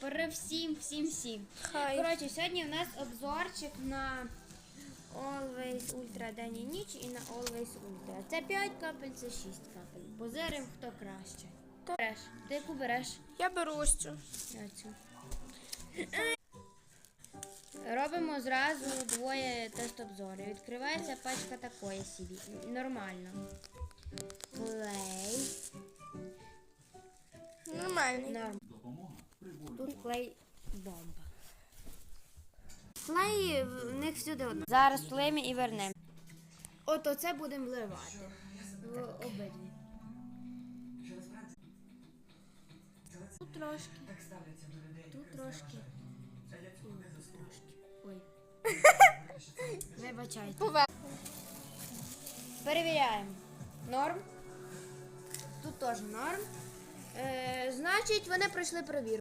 При всім, всім, всім. Хай. Коротше, сьогодні у нас обзорчик на Always Ultra день і ніч і на Always Ultra. Це 5 капель, це 6 капель. Позирим, хто краще. Так. Береш. Ти яку береш? Я беру ось цю. Я цю. Робимо зразу двоє тест-обзорів. Відкривається пачка такої собі. Нормально. Клей. Нормальний. Норм. Клей бомба. Клей в них всюди одна. Зараз вклеїмо і вернемо. От оце будемо вливати. В обидві. Тут трошки. Тут трошки. Тут трошки. Ой. Вибачайте. Перевіряємо. Норм. Тут теж норм. Е, значить, вони пройшли перевірку.